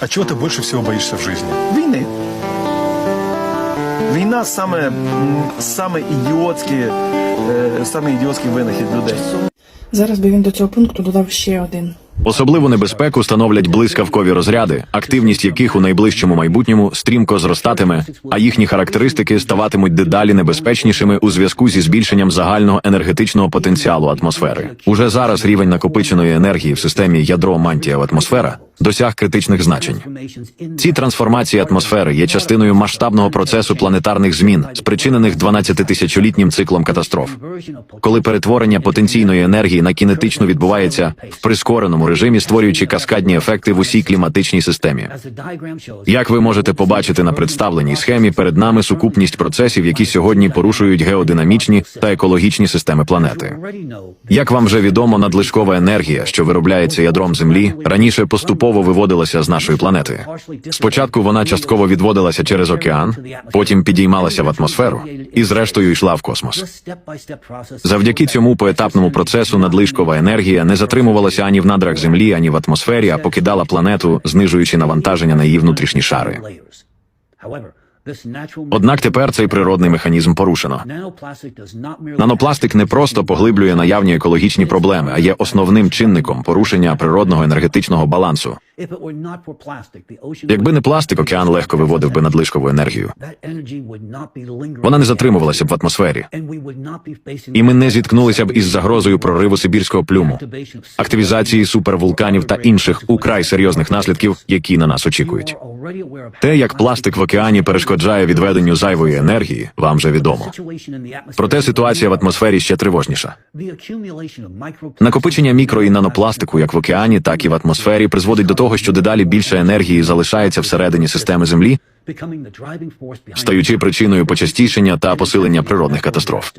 А чего ты больше всего боишься в жизни? Війни. Війна саме, м, саме ідіотський, е, саме ідіотський винахід людей. Зараз би він до цього пункту додав ще один. Особливу небезпеку становлять блискавкові розряди, активність яких у найближчому майбутньому стрімко зростатиме, а їхні характеристики ставатимуть дедалі небезпечнішими у зв'язку зі збільшенням загального енергетичного потенціалу атмосфери. Уже зараз рівень накопиченої енергії в системі ядро мантія атмосфера досяг критичних значень. Ці трансформації атмосфери є частиною масштабного процесу планетарних змін, спричинених 12-тисячолітнім циклом катастроф. Коли перетворення потенційної енергії на кінетичну відбувається в прискореному режимі, створюючи каскадні ефекти в усій кліматичній системі. Як ви можете побачити на представленій схемі, перед нами сукупність процесів, які сьогодні порушують геодинамічні та екологічні системи планети. Як вам вже відомо, надлишкова енергія, що виробляється ядром Землі, раніше поступово виводилася з нашої планети. Спочатку вона частково відводилася через океан, потім підіймалася в атмосферу і, зрештою, йшла в космос. Завдяки цьому поетапному процесу надлишкова енергія не затримувалася ані в надрах Землі, ані в атмосфері, а покидала планету, знижуючи навантаження на її внутрішні шари. Однак тепер цей природний механізм порушено. Нанопластик не просто поглиблює наявні екологічні проблеми, а є основним чинником порушення природного енергетичного балансу. Якби не пластик, океан легко виводив би надлишкову енергію. Вона не затримувалася б в атмосфері, і ми не зіткнулися б із загрозою прориву сибірського плюму, активізації супервулканів та інших украй серйозних наслідків, які на нас очікують. Те, як пластик в океані перешкоджає відведенню зайвої енергії, вам вже відомо. Проте ситуація в атмосфері ще тривожніша. Накопичення мікро і нанопластику як в океані, так і в атмосфері призводить до того, що дедалі більше енергії залишається всередині системи Землі, стаючи причиною почастішення та посилення природних катастроф.